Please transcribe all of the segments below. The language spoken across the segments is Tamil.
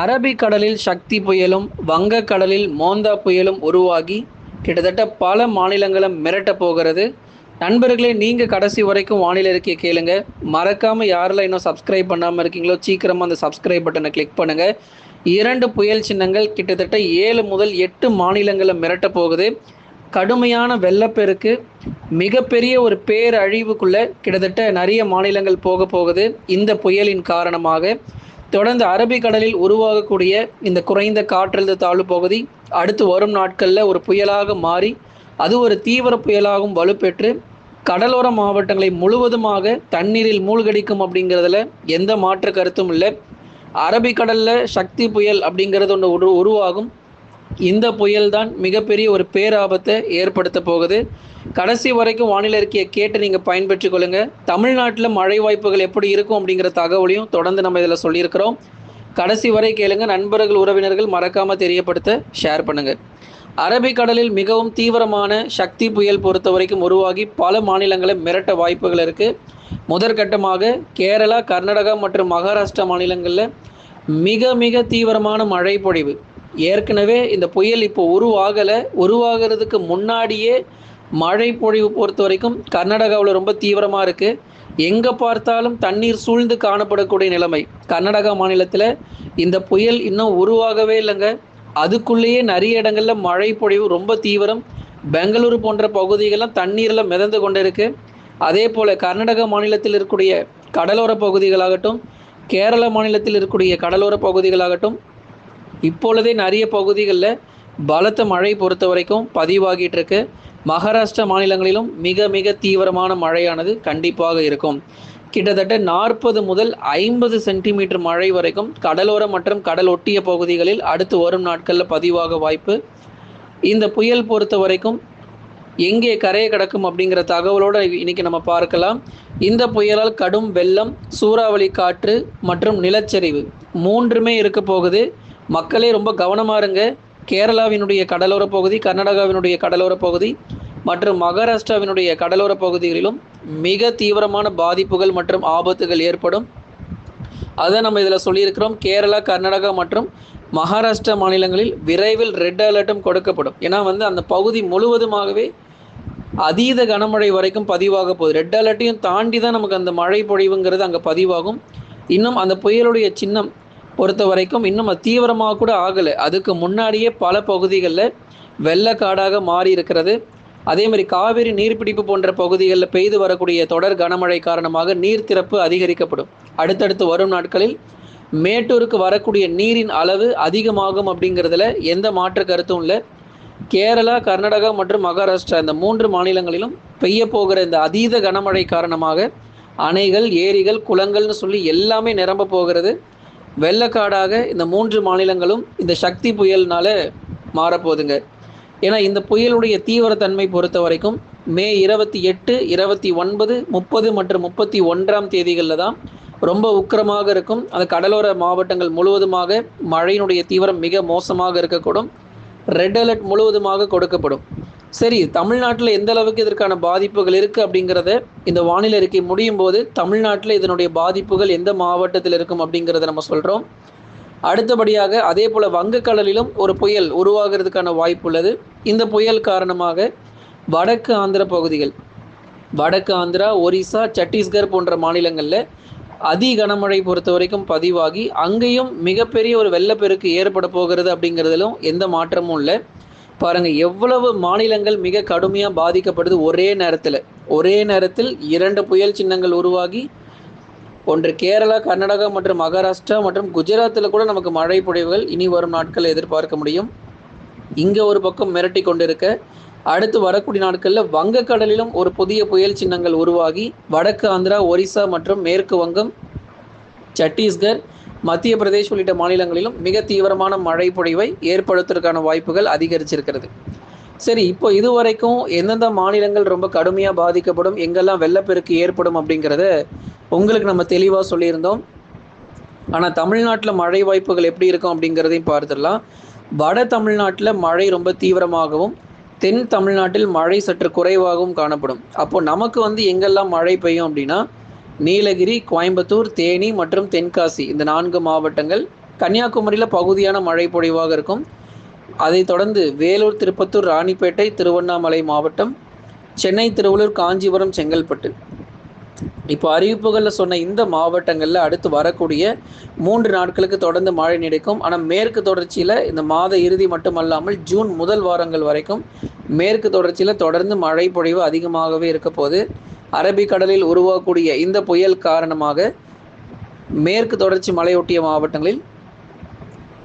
அரபிக்கடலில் சக்தி புயலும் வங்கக்கடலில் மோந்தா புயலும் உருவாகி கிட்டத்தட்ட பல மாநிலங்களை மிரட்ட போகிறது. நண்பர்களே நீங்கள் கடைசி வரைக்கும் வானிலை இருக்கே கேளுங்க. மறக்காமல் யாரெல்லாம் இன்னும் சப்ஸ்கிரைப் பண்ணாமல் இருக்கீங்களோ சீக்கிரமாக அந்த சப்ஸ்கிரைப் பட்டனை கிளிக் பண்ணுங்கள் இரண்டு புயல் சின்னங்கள் கிட்டத்தட்ட ஏழு முதல் எட்டு மாநிலங்களை மிரட்ட போகுது. கடுமையான வெள்ளப்பெருக்கு மிகப்பெரிய ஒரு பேரழிவுக்குள்ளே கிட்டத்தட்ட நிறைய மாநிலங்கள் போக போகுது. இந்த புயலின் காரணமாக தொடர்ந்து அரபிக்கடலில் உருவாகக்கூடிய இந்த குறைந்த காற்றழுத்த தாழ்வு பகுதி அடுத்து வரும் நாட்களில் ஒரு புயலாக மாறி அது ஒரு தீவிர புயலாகவும் வலுப்பெற்று கடலோர மாவட்டங்களை முழுவதுமாக தண்ணீரில் மூழ்கடிக்கும் அப்படிங்கிறதுல எந்த மாற்று கருத்தும் இல்லை. அரபிக்கடலில் சக்தி புயல் அப்படிங்கிறது ஒன்று உரு உருவாகும். இந்த புயல் தான் மிகப்பெரிய ஒரு பேராபத்தை ஏற்படுத்த போகுது. கடைசி வரைக்கும் வானிலை அறிக்கையை கேட்டு நீங்கள் பயன்பெற்று கொள்ளுங்க. தமிழ்நாட்டில் மழை வாய்ப்புகள் எப்படி இருக்கும் அப்படிங்கிற தகவலையும் தொடர்ந்து நம்ம இதில் சொல்லியிருக்கிறோம். கடைசி வரை கேளுங்க. நண்பர்கள் உறவினர்கள் மறக்காமல் தெரியப்படுத்த ஷேர் பண்ணுங்க. அரபிக்கடலில் மிகவும் தீவிரமான சக்தி புயல் பொறுத்த வரைக்கும் உருவாகி பல மாநிலங்களை மிரட்ட வாய்ப்புகள் இருக்குது முதற்கட்டமாக கேரளா கர்நாடகா மற்றும் மகாராஷ்டிரா மாநிலங்களில் மிக மிக தீவிரமான மழை பொழிவு ஏற்கனவே இந்த புயல் இப்போ உருவாகலை உருவாகிறதுக்கு முன்னாடியே மழை பொழிவு பொறுத்த வரைக்கும் கர்நாடகாவில் ரொம்ப தீவிரமாக இருக்குது எங்கே பார்த்தாலும் தண்ணீர் சூழ்ந்து காணப்படக்கூடிய நிலைமை. கர்நாடகா மாநிலத்தில் இந்த புயல் இன்னும் உருவாகவே இல்லைங்க. அதுக்குள்ளேயே நிறைய இடங்களில் மழை பொழிவு ரொம்ப தீவிரம். பெங்களூரு போன்ற பகுதிகள்லாம் தண்ணீரில் மிதந்து கொண்டு இருக்கு அதே போல் கர்நாடகா மாநிலத்தில் இருக்கக்கூடிய கடலோர பகுதிகளாகட்டும் கேரள மாநிலத்தில் இருக்கக்கூடிய கடலோர பகுதிகளாகட்டும் இப்பொழுதே நிறைய பகுதிகளில் பலத்த மழை பொறுத்த வரைக்கும் பதிவாகிட்டு இருக்கு. மகாராஷ்டிரா மாநிலங்களிலும் மிக மிக தீவிரமான மழையானது கண்டிப்பாக இருக்கும். கிட்டத்தட்ட நாற்பது முதல் ஐம்பது சென்டிமீட்டர் மழை வரைக்கும் கடலோரம் மற்றும் கடல் ஒட்டிய பகுதிகளில் அடுத்து வரும் நாட்களில் பதிவாக வாய்ப்பு. இந்த புயல் பொறுத்த வரைக்கும் எங்கே கரையை கிடக்கும் அப்படிங்கிற தகவலோடு இன்னைக்கு நம்ம பார்க்கலாம். இந்த புயலால் கடும் வெள்ளம் சூறாவளி காற்று மற்றும் நிலச்சரிவு மூன்றுமே இருக்க போகுது. மக்களே ரொம்ப கவனமாக இருங்க. கேரளாவினுடைய கடலோர பகுதி கர்நாடகாவினுடைய கடலோர பகுதி மற்றும் மகாராஷ்டிராவினுடைய கடலோர பகுதிகளிலும் மிக தீவிரமான பாதிப்புகள் மற்றும் ஆபத்துகள் ஏற்படும். அதை நம்ம இதில் சொல்லியிருக்கிறோம். கேரளா கர்நாடகா மற்றும் மகாராஷ்டிரா மாநிலங்களில் விரைவில் ரெட் அலர்ட்டும் கொடுக்கப்படும். ஏன்னா வந்து அந்த பகுதி முழுவதுமாகவே அதீத கனமழை வரைக்கும் பதிவாக போகுது. ரெட் அலர்ட்டையும் தாண்டி தான் நமக்கு அந்த மழை பொழிவுங்கிறது அங்கே பதிவாகும். இன்னும் அந்த புயலுடைய சின்னம் பொறுத்த வரைக்கும் இன்னும் தீவிரமாக கூட ஆகலை. அதுக்கு முன்னாடியே பல பகுதிகளில் வெள்ளக்காடாக மாறி இருக்கிறது. அதே மாதிரி காவிரி நீர்பிடிப்பு போன்ற பகுதிகளில் பெய்து வரக்கூடிய தொடர் கனமழை காரணமாக நீர் திறப்பு அதிகரிக்கப்படும். அடுத்தடுத்து வரும் நாட்களில் மேட்டூருக்கு வரக்கூடிய நீரின் அளவு அதிகமாகும் அப்படிங்கிறதுல எந்த மாற்று கருத்தும் இல்லை. கேரளா கர்நாடகா மற்றும் மகாராஷ்டிரா இந்த மூன்று மாநிலங்களிலும் பெய்ய போகிற இந்த அதீத கனமழை காரணமாக அணைகள் ஏரிகள் குளங்கள்னு சொல்லி எல்லாமே நிரம்ப போகிறது. வெள்ளக்காடாக இந்த மூன்று மாநிலங்களும் இந்த சக்தி புயல்னால மாறப்போகுதுங்க. ஏன்னா இந்த புயலுடைய தீவிரத்தன்மை பொறுத்த வரைக்கும் மே இருபத்தி எட்டு இருபத்தி ஒன்பது முப்பது மற்றும் முப்பத்தி ஒன்றாம் தேதிகளில் தான் ரொம்ப உக்கிரமாக இருக்கும். அந்த கடலோர மாவட்டங்கள் முழுவதுமாக மழையினுடைய தீவிரம் மிக மோசமாக இருக்கக்கூடும். ரெட் அலர்ட் முழுவதுமாக கொடுக்கப்படும். சரி தமிழ்நாட்டில் எந்த அளவுக்கு இதற்கான பாதிப்புகள் இருக்குது அப்படிங்கிறத இந்த வானிலை அறிக்கை முடியும் போது தமிழ்நாட்டில் இதனுடைய பாதிப்புகள் எந்த மாவட்டத்தில் இருக்கும் அப்படிங்கிறத நம்ம சொல்கிறோம் அடுத்தபடியாக அதே போல் வங்கக்கடலிலும் ஒரு புயல் உருவாகிறதுக்கான வாய்ப்பு உள்ளது. இந்த புயல் காரணமாக வடக்கு ஆந்திர பகுதிகள் வடக்கு ஆந்திரா ஒரிசா சத்தீஸ்கர் போன்ற மாநிலங்களில் அதி கனமழை பொறுத்த வரைக்கும் பதிவாகி அங்கேயும் மிகப்பெரிய ஒரு வெள்ளப்பெருக்கு ஏற்பட போகிறது அப்படிங்கிறதுலும் எந்த மாற்றமும் இல்லை. பாருங்க எவ்வளவு மாநிலங்கள் மிக கடுமையாக பாதிக்கப்படுது ஒரே நேரத்தில். ஒரே நேரத்தில் இரண்டு புயல் சின்னங்கள் உருவாகி ஒன்று கேரளா கர்நாடகா மற்றும் மகாராஷ்டிரா மற்றும் குஜராத்தில் கூட நமக்கு மழை பொழிவுகள் இனி வரும் நாட்கள் எதிர்பார்க்க முடியும். இங்கே ஒரு பக்கம் மிரட்டி கொண்டிருக்க அடுத்து வரக்கூடிய நாட்களில் வங்கக்கடலிலும் ஒரு புதிய புயல் சின்னங்கள் உருவாகி வடக்கு ஆந்திரா ஒரிசா மற்றும் மேற்கு வங்கம் சத்தீஸ்கர் மத்திய பிரதேஷ் உள்ளிட்ட மாநிலங்களிலும் மிக தீவிரமான மழை பொழிவை ஏற்படுத்துவதற்கான வாய்ப்புகள் அதிகரிச்சிருக்கிறது. சரி இப்போ இதுவரைக்கும் எந்தெந்த மாநிலங்கள் ரொம்ப கடுமையாக பாதிக்கப்படும் எங்கெல்லாம் வெள்ளப்பெருக்கு ஏற்படும் அப்படிங்கிறத உங்களுக்கு நம்ம தெளிவாக சொல்லியிருந்தோம். ஆனால் தமிழ்நாட்டில் மழை வாய்ப்புகள் எப்படி இருக்கும் அப்படிங்கிறதையும் பார்த்துடலாம். வட தமிழ்நாட்டில் மழை ரொம்ப தீவிரமாகவும் தென் தமிழ்நாட்டில் மழை சற்று குறைவாகவும் காணப்படும். அப்போ நமக்கு வந்து எங்கெல்லாம் மழை பெய்யும் அப்படின்னா நீலகிரி கோயம்புத்தூர் தேனி மற்றும் தென்காசி இந்த நான்கு மாவட்டங்கள் கன்னியாகுமரியில் பகுதியான மழை பொழிவாக இருக்கும். அதைத் தொடர்ந்து வேலூர் திருப்பத்தூர் ராணிப்பேட்டை திருவண்ணாமலை மாவட்டம் சென்னை திருவள்ளூர் காஞ்சிபுரம் செங்கல்பட்டு. இப்போ அறிவிப்புகளில் சொன்ன இந்த மாவட்டங்களில் அடுத்து வரக்கூடிய மூன்று நாட்களுக்கு தொடர்ந்து மழை நீடிக்கும். ஆனால் மேற்கு தொடர்ச்சியில் இந்த மாத இறுதி மட்டுமல்லாமல் ஜூன் முதல் வாரங்கள் வரைக்கும் மேற்கு தொடர்ச்சியில் தொடர்ந்து மழை பொழிவு அதிகமாகவே இருக்க போது அரபிக்கடலில் உருவாகக்கூடிய இந்த புயல் காரணமாக மேற்கு தொடர்ச்சி மலையொட்டிய மாவட்டங்களில்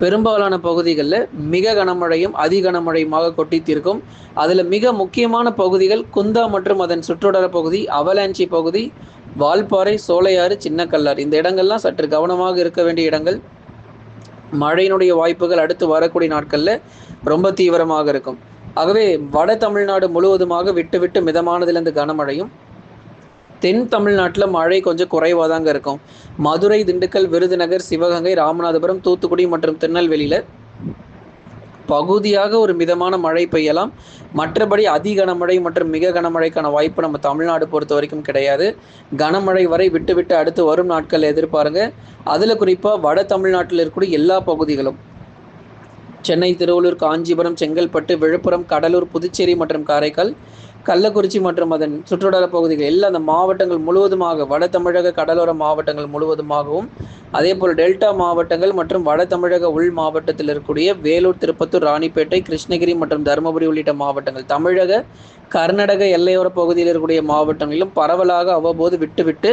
பெரும்பாலான பகுதிகளில் மிக கனமழையும் அதி கனமழையுமாக கொட்டித்திருக்கும். அதில் மிக முக்கியமான பகுதிகள் குந்தா மற்றும் அதன் சுற்றுவட்டார பகுதி அவலாஞ்சி பகுதி வால்பாறை சோலையாறு சின்னக்கல்லாறு. இந்த இடங்கள்லாம் சற்று கவனமாக இருக்க வேண்டிய இடங்கள். மழையினுடைய வாய்ப்புகள் அடுத்து வரக்கூடிய நாட்களில் ரொம்ப தீவிரமாக இருக்கும். ஆகவே வட தமிழ்நாடு முழுவதுமாக விட்டு விட்டு மிதமானதிலிருந்து கனமழையும் தென் தமிழ்நாட்டில் மழை கொஞ்சம் குறைவாக தாங்க இருக்கும். மதுரை திண்டுக்கல் விருதுநகர் சிவகங்கை ராமநாதபுரம் தூத்துக்குடி மற்றும் திருநெல்வேலியில் பகுதியாக ஒரு மிதமான மழை பெய்யலாம். மற்றபடி அதி கனமழை மற்றும் மிக கனமழைக்கான வாய்ப்பு நம்ம தமிழ்நாடு பொறுத்த வரைக்கும் கிடையாது. கனமழை வரை விட்டு விட்டு அடுத்து வரும் நாட்கள் எதிர்பாருங்க. அதில் குறிப்பாக வட தமிழ்நாட்டில் இருக்கக்கூடிய எல்லா பகுதிகளும். சென்னை திருவள்ளூர் காஞ்சிபுரம் செங்கல்பட்டு விழுப்புரம் கடலூர் புதுச்சேரி மற்றும் காரைக்கால் கள்ளக்குறிச்சி மற்றும் அதன் சுற்றுவட்டார பகுதிகள் எல்லா அந்த மாவட்டங்கள் முழுவதுமாக வட தமிழக கடலோர மாவட்டங்கள் முழுவதுமாகவும் அதே போல் டெல்டா மாவட்டங்கள் மற்றும் வட தமிழக உள் மாவட்டத்தில் இருக்கக்கூடிய வேலூர் திருப்பத்தூர் ராணிப்பேட்டை கிருஷ்ணகிரி மற்றும் தருமபுரி உள்ளிட்ட மாவட்டங்கள். தமிழக கர்நாடக எல்லையோர பகுதியில் இருக்கக்கூடிய மாவட்டங்களிலும் பரவலாக அவ்வப்போது விட்டுவிட்டு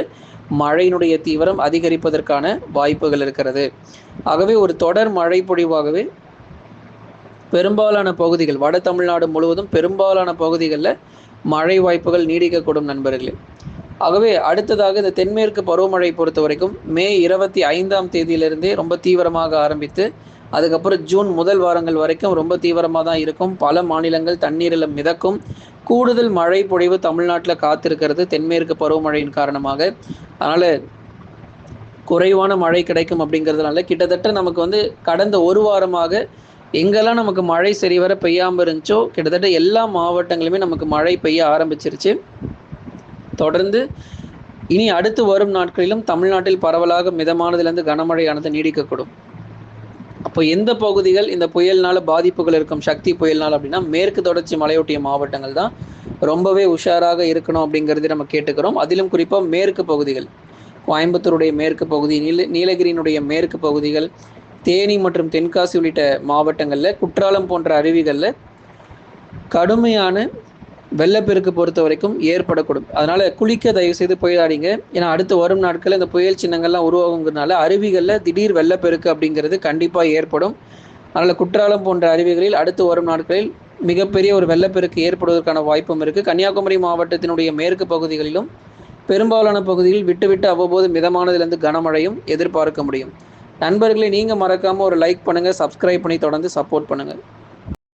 மழையினுடைய தீவிரம் அதிகரிப்பதற்கான வாய்ப்புகள் இருக்கிறது. ஆகவே ஒரு தொடர் மழை பொழிவாகவே பெரும்பாலான பகுதிகள் வட தமிழ்நாடு முழுவதும் பெரும்பாலான பகுதிகளில் மழை வாய்ப்புகள் நீடிக்கக்கூடும் நண்பர்களே. ஆகவே அடுத்ததாக இந்த தென்மேற்கு பருவமழை பொறுத்த வரைக்கும் மே இருபத்தி ஐந்தாம் தேதியிலிருந்தே ரொம்ப தீவிரமாக ஆரம்பித்து அதுக்கப்புறம் ஜூன் முதல் வாரங்கள் வரைக்கும் ரொம்ப தீவிரமாக தான் இருக்கும். பல மாநிலங்கள் தண்ணீரில் மிதக்கும். கூடுதல் மழை பொழிவு தமிழ்நாட்டில் காத்திருக்கிறது தென்மேற்கு பருவமழையின் காரணமாக. அதனால் குறைவான மழை கிடைக்கும் அப்படிங்கிறதுனால கிட்டத்தட்ட நமக்கு வந்து கடந்த ஒரு வாரமாக எங்கெல்லாம் நமக்கு மழை சரிவர பெய்யாமல் இருந்துச்சோ கிட்டத்தட்ட எல்லா மாவட்டங்களுமே நமக்கு மழை பெய்ய ஆரம்பிச்சிருச்சு. தொடர்ந்து இனி அடுத்து வரும் நாட்களிலும் தமிழ்நாட்டில் பரவலாக மிதமானதிலிருந்து கனமழையானது நீடிக்கக்கூடும். அப்போ எந்த பகுதிகள் இந்த புயல்னால பாதிப்புகள் இருக்கும் சக்தி புயல்னால் அப்படின்னா மேற்கு தொடர்ச்சி மலையொட்டிய மாவட்டங்கள் தான் ரொம்பவே உஷாராக இருக்கணும் அப்படிங்கிறது நம்ம கேட்டுக்கிறோம். அதிலும் குறிப்பாக மேற்கு பகுதிகள் கோயம்புத்தூருடைய மேற்கு பகுதி நீல நீலகிரியினுடைய மேற்கு பகுதிகள் தேனி மற்றும் தென்காசி உள்ளிட்ட மாவட்டங்களில் குற்றாலம் போன்ற அருவிகளில் கடுமையான வெள்ளப்பெருக்கு பொறுத்த வரைக்கும் ஏற்படக்கூடும். அதனால் குளிக்க தயவு செய்து போயிடாதீங்க. ஏன்னா அடுத்து வரும் நாட்களில் இந்த புயல் சின்னங்கள்லாம் உருவாகுங்கிறதுனால அருவிகளில் திடீர் வெள்ளப்பெருக்கு அப்படிங்கிறது கண்டிப்பாக ஏற்படும். அதனால் குற்றாலம் போன்ற அருவிகளில் அடுத்து வரும் நாட்களில் மிகப்பெரிய ஒரு வெள்ளப்பெருக்கு ஏற்படுவதற்கான வாய்ப்பும் இருக்குது கன்னியாகுமரி மாவட்டத்தினுடைய மேற்கு பகுதிகளிலும் பெரும்பாலான பகுதிகளில் விட்டுவிட்டு அவ்வப்போது மிதமானதிலிருந்து கனமழையும் எதிர்பார்க்க முடியும். நண்பர்களை நீங்கள் மறக்காமல் ஒரு லைக் பண்ணுங்கள் சப்ஸ்கிரைப் பண்ணி தொடர்ந்து சப்போர்ட் பண்ணுங்கள்